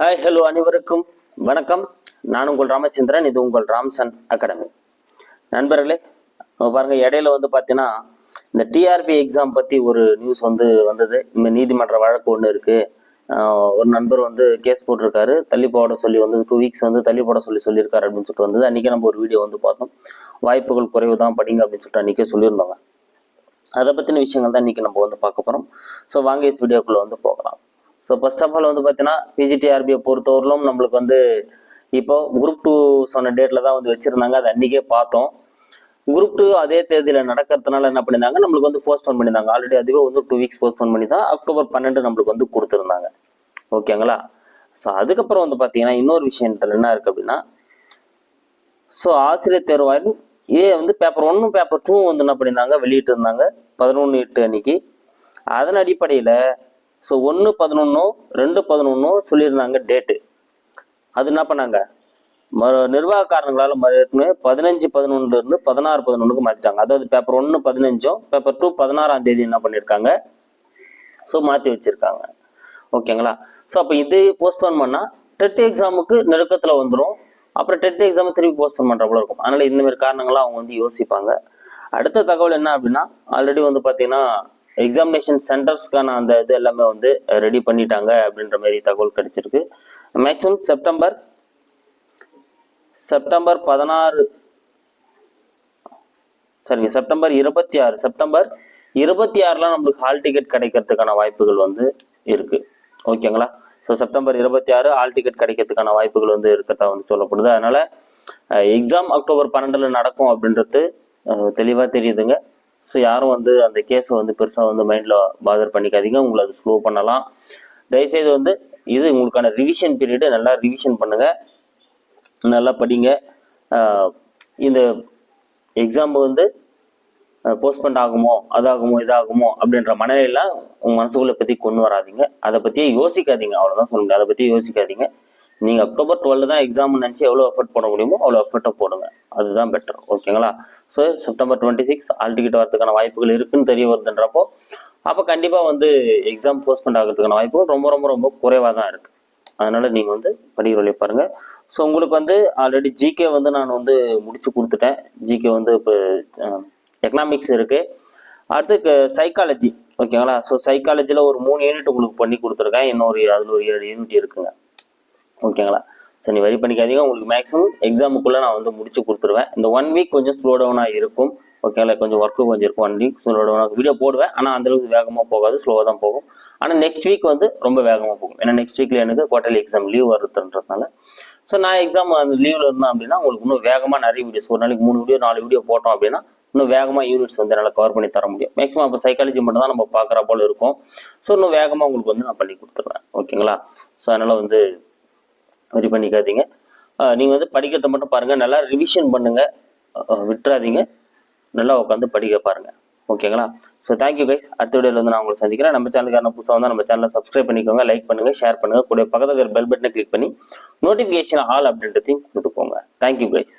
Hi hello அனைவருக்கும் வணக்கம். நான் உங்கள் ராமச்சந்திரன் இது உங்கள் ராம்சன் அகாடமி. நண்பர்களே பாருங்கள் இடையில வந்து பார்த்தீங்கன்னா இந்த டிஆர்பி எக்ஸாம் பற்றி ஒரு நியூஸ் வந்து வந்தது. இந்த நீதிமன்ற வழக்கு ஒன்று இருக்குது ஒரு நண்பர் வந்து கேஸ் போட்டிருக்காரு. தள்ளி போட சொல்லி வந்து டூ வீக்ஸ் வந்து தள்ளி போட சொல்லி சொல்லியிருக்காரு அப்படின்னு சொல்லிட்டு வந்தது. அன்றைக்கி நம்ம ஒரு வீடியோ வந்து பார்த்தோம். வாய்ப்புகள் குறைவு தான் படிங்க அப்படின்னு சொல்லிட்டு அன்றைக்கே சொல்லியிருந்தோங்க. அதை பற்றின விஷயங்கள் தான் இன்றைக்கி நம்ம வந்து பார்க்க போகிறோம் ஸோ வாங்க இஸ் வீடியோக்குள்ளே வந்து போகலாம். ஸோ ஃபர்ஸ்ட் ஆஃப் ஆல் வந்து பார்த்தீங்கன்னா பிஜிடிஆர்பியை பொறுத்தவரையிலும் நம்மளுக்கு வந்து இப்போ குரூப் டூ சொன்ன டேட்டில் தான் வந்து வச்சுருந்தாங்க. அது அன்றைக்கே பார்த்தோம். குரூப் டூ அதே தேதியில் நடக்கிறதுனால என்ன பண்ணியிருந்தாங்க? நம்மளுக்கு வந்து போஸ்ட்போன் பண்ணியிருந்தாங்க. ஆல்ரெடி அதுவே வந்து டூ வீக்ஸ் போஸ்ட்போன் பண்ணி தான் அக்டோபர் பன்னெண்டு நம்மளுக்கு வந்து கொடுத்துருந்தாங்க. ஓகேங்களா ஸோ அதுக்கப்புறம் வந்து பார்த்தீங்கன்னா இன்னொரு விஷயத்தில் என்ன இருக்குது அப்படின்னா ஸோ ஆசிரியர் தேர்வாயில் ஏ வந்து பேப்பர் ஒன்றும் பேப்பர் டூ வந்து என்ன பண்ணியிருந்தாங்க? வெளியிட்டு இருந்தாங்க பதினொன்று எட்டு அன்னைக்கு. அதன் அடிப்படையில் ஸோ ஒன்று பதினொன்றும் ரெண்டு பதினொன்றும் சொல்லியிருந்தாங்க டேட்டு அது என்ன பண்ணாங்க? மறு நிர்வாக காரணங்களால் மறுபடியும் பதினஞ்சு பதினொன்றுல இருந்து பதினாறு பதினொன்றுக்கு மாற்றிட்டாங்க அதாவது பேப்பர் ஒன்று பதினஞ்சும் பேப்பர் டூ பதினாறாம் தேதி என்ன பண்ணியிருக்காங்க? ஸோ மாற்றி வச்சுருக்காங்க. ஓகேங்களா? ஸோ அப்போ இது போஸ்ட்போன் பண்ணால் டெட் எக்ஸாமுக்கு நெருக்கத்தில் வந்துடும் அப்புறம் டெட் எக்ஸாம் திருப்பி போஸ்ட்போன் பண்ணுற போல இருக்கும். அதனால் இந்தமாரி காரணங்களாக காரணங்களாம் அவங்க வந்து யோசிப்பாங்க. அடுத்த தகவல் என்ன அப்படின்னா ஆல்ரெடி வந்து பார்த்தீங்கன்னா எக்ஸாமினேஷன் சென்டர்ஸ்க்கான அந்த இது எல்லாமே வந்து ரெடி பண்ணிட்டாங்க அப்படின்ற மாதிரி தகவல் கிடைச்சிருக்கு. மேக்ஸிமம் செப்டம்பர் செப்டம்பர் பதினாறு சரிங்க செப்டம்பர் இருபத்தி ஆறு செப்டம்பர் இருபத்தி ஆறுலாம் நம்மளுக்கு ஹால் டிக்கெட் கிடைக்கிறதுக்கான வாய்ப்புகள் வந்து இருக்கு. ஓகேங்களா ஸோ செப்டம்பர் இருபத்தி ஆறு ஹால் டிக்கெட் கிடைக்கிறதுக்கான வாய்ப்புகள் வந்து இருக்கிறதா வந்து சொல்லப்படுது. அதனால எக்ஸாம் அக்டோபர் பன்னெண்டுல நடக்கும் அப்படின்றது தெளிவாக தெரியுதுங்க. ஸோ யாரும் வந்து அந்த கேஸை வந்து பெருசாக வந்து மைண்டில் பாதர் பண்ணிக்காதீங்க. உங்களை அது ஸ்லோ பண்ணலாம். தயவுசெய்து வந்து இது உங்களுக்கான ரிவிஷன் பீரியடு நல்லா ரிவிஷன் பண்ணுங்கள் நல்லா படிங்க. இந்த எக்ஸாம் வந்து போஸ்ட்பண்ட் ஆகுமோ அதாகுமோ இதாகுமோ அப்படின்ற மனநிலையெல்லாம் உங்கள் மனசுக்குள்ளே பற்றி கொண்டு வராதீங்க. அதை பற்றியே யோசிக்காதீங்க. அவ்வளோதான் சொல்ல முடியும். அதை பற்றி யோசிக்காதீங்க. நீங்க அக்டோபர் டுவெல் தான் எக்ஸாம் நினச்சி எவ்வளோ எஃபர்ட் போட முடியுமோ அவ்வளோ எஃபர்ட்டை போடுங்க. அதுதான் பெட்டர் ஓகேங்களா so September twenty six all ticket வரதுக்கான வாய்ப்புகள் இருக்குன்னு தெரிய வருதுன்றப்போ அப்போ கண்டிப்பாக வந்து எக்ஸாம் போஸ்ட்மெண்ட் ஆகிறதுக்கான வாய்ப்புகள் ரொம்ப ரொம்ப ரொம்ப குறைவாக தான் இருக்குது அதனால நீங்கள் வந்து படிக்கிற வழியை பாருங்கள் ஸோ உங்களுக்கு வந்து ஆல்ரெடி ஜிகே வந்து நான் வந்து முடிச்சு கொடுத்துட்டேன். ஜிகே வந்து இப்போ எக்கனாமிக்ஸ் இருக்குது அடுத்து சைக்காலஜி ஓகேங்களா ஸோ சைக்காலஜியில் ஒரு மூணு யூனிட் உங்களுக்கு பண்ணி கொடுத்துருக்கேன். இன்னொரு அதில் ஒரு ஏழு யூனிட் இருக்குங்க. ஓகேங்களா ஸோ நீ வரி பண்ணிக்காதீங்க. உங்களுக்கு மேக்ஸிமம் எக்ஸாமுக்குள்ளே நான் வந்து முடிச்சு கொடுத்துருவேன். இந்த ஒன் வீக் கொஞ்சம் ஸ்லோ டவுனாக இருக்கும். ஓகேங்களா கொஞ்சம் ஒர்க்கு கொஞ்சம் இருக்கும். ஒன் வீக் ஸ்லோ டவுனாக வீடியோ போடுவேன். ஆனால் அந்தளவுக்கு வேகமாக போகாது. ஸ்லோவாக தான் போகும். ஆனால் நெக்ஸ்ட் வீக் வந்து ரொம்ப வேகமாக போகும். ஏன்னா நெக்ஸ்ட் வீக்கில் எனக்கு குவார்டர்லி எக்ஸாம் லீவ் வருதுன்றதுனால. ஸோ நான் எக்ஸாம் அந்த லீவில் இருந்தேன் அப்படின்னா உங்களுக்கு இன்னும் வேகமாக நிறைய வீடியோஸ் ஒரு நாளைக்கு மூணு வீடியோ நாலு வீடியோ போட்டோம் அப்படின்னா இன்னும் வேகமாக யூனிட்ஸ் வந்து என்னால் கவர் பண்ணி தர முடியும். மேக்ஸிமம் அப்போ சைக்காலஜி மட்டும் தான் நம்ம பார்க்குற போல இருக்கும். ஸோ இன்னும் வேகமாக உங்களுக்கு வந்து நான் பண்ணி கொடுத்துருவேன். ஓகேங்களா ஸோ அதனால் வந்து இது பண்ணிக்காதீங்க. நீங்கள் வந்து படிக்கிறத மட்டும் பாருங்கள் நல்லா ரிவிஷன் பண்ணுங்கள் விட்டுறாதீங்க. நல்லா உட்காந்து படிக்க பாருங்கள் ஓகேங்களா? ஸோ தேங்க்யூ கைஸ் அடுத்த வீடியோவில் வந்து நான் உங்களை சந்திக்கிறேன். நம்ம சேனலுக்கான புதுசாக வந்து நம்ம சேனலை சப்ஸ்கிரைப் பண்ணிக்கோங்க லைக் பண்ணுங்கள் ஷேர் பண்ணுங்கள் கூட பக்கத்தில் இருக்கிற பெல் பட்டனை கிளிக் பண்ணி நோட்டிஃபிகேஷன் ஆல் அப்படின்றதையும் கொடுத்துக்கோங்க. Thank you guys